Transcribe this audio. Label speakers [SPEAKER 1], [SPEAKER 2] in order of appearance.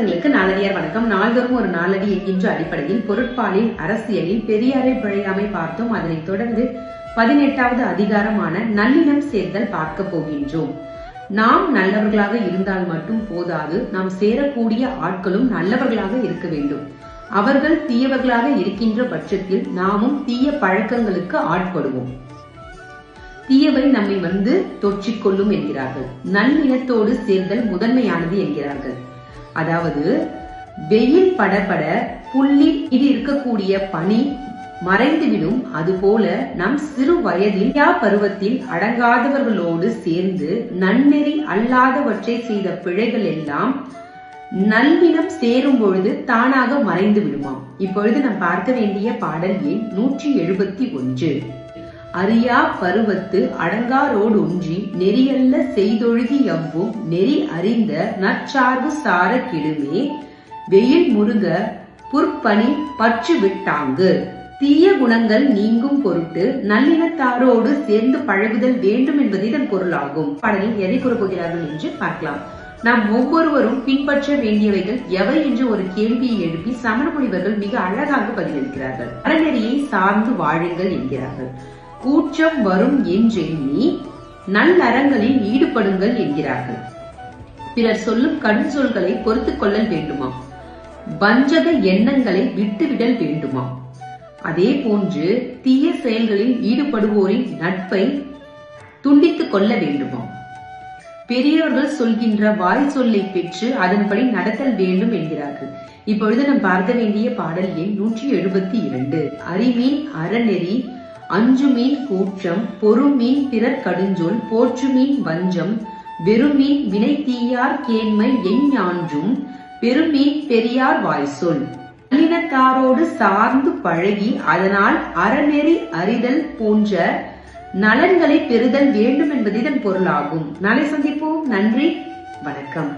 [SPEAKER 1] சொந்தங்களுக்கு நாளடியார் வணக்கம். நாள்தோறும் ஒரு நாளடி என்கின்ற அடிப்படையில் பொருட்பாலில் அரசியலில் பெரியாரை பிழையாமை பார்த்தோம். அதனைத் தொடர்ந்து பதினெட்டாவது அதிகாரமான நல்லினம் சேர்தல் பார்க்க போகின்றோம். நாம் நல்லவர்களாக இருந்தால் மட்டும் போதாது. நாம் சேரக்கூடிய ஆட்களும் நல்லவர்களாக இருக்க வேண்டும். அவர்கள் தீயவர்களாக இருக்கின்ற பட்சத்தில் நாமும் தீய பழக்கங்களுக்கு ஆட்படுவோம். தீயவை நம்மை வந்து தொற்றிக்கொள்ளும் என்கிறார்கள். நல்லினத்தோடு சேர்தல் முதன்மையானது என்கிறார்கள். அதாவது வெயில் படபட புள்ளி இது இருக்கக்கூடிய பனி மறைந்துவிடும். அதுபோல நம் சிறு வயதில் யா பருவத்தில் அடங்காதவர்களோடு சேர்ந்து நன்னெறி அல்லாதவற்றை செய்த பிழைகள் எல்லாம் நல்வினம் சேரும் பொழுது தானாக மறைந்து விடுமாம் இப்பொழுது நாம் பார்க்க வேண்டிய பாடல் எண் நூற்றி எழுபத்தி ஒன்று. அறியா பருவத்து அடங்காரோடு ஒன்றி நெறியல்ல செய்தொழுகி எவ்வும் நெறி அறிந்த நற்சார்பு சார கிடுமே. வெயில் முருக புற்பணி பற்று விட்டாங்கு. தீய குணங்கள் நீங்கும் பொருட்டு நல்லினத்தாரோடு சேர்ந்து பழகுதல் வேண்டும் என்பது இதன் பொருளாகும். பாடலில் எதை கூறப்போகிறார்கள் என்று பார்க்கலாம். நாம் ஒவ்வொருவரும் பின்பற்ற வேண்டியவைகள் எவை என்று ஒரு கேள்வியை எழுப்பி சமண முனிவர்கள் மிக அழகாக பதிலளிக்கிறார்கள். அறநெறியை சார்ந்து வாழுங்கள் என்கிறார்கள். கூற்றம் வரும் என்றெண்ணி நல்லறங்களில் ஈடுபடுங்கள் என்கிறார்கள். பிறர் சொல்லும் கடும் சொல்களை பொறுத்துக் கொள்ளல் வேண்டுமாம் வஞ்சக எண்ணங்களை விட்டுவிடல் வேண்டுமாம் அதே போன்று தீய செயல்களில் ஈடுபடுவோரின் நட்பை துண்டித்துக் கொள்ள வேண்டுமாம் பெரியோர்கள் சொல்கின்ற வாய் சொல்லை பெற்று அதன்படி நடத்தல் வேண்டும் என்கிறார்கள். இப்பொழுது நாம் பார்க்க வேண்டிய பாடல் எண் நூற்றி எழுபத்தி இரண்டு. அறிவின் அறநெறி அஞ்சுமீன் கூற்றம் பொறுமீன் பிறர் கடுஞ்சொல் போற்றுமீன் வஞ்சம் வெறுமீன் வினை தீயார் கேண்மை எஞ்ஞான்றும் பெருமீன் பெரியார் வாய் சொல் நல்லினத்தாரோடு சார்ந்து பழகி அதனால் அறநெறி அறிதல் போன்ற நலன்களை பெறுதல் வேண்டும் என்பது இதன் பொருளாகும். நாளை சந்திப்போம். நன்றி. வணக்கம்.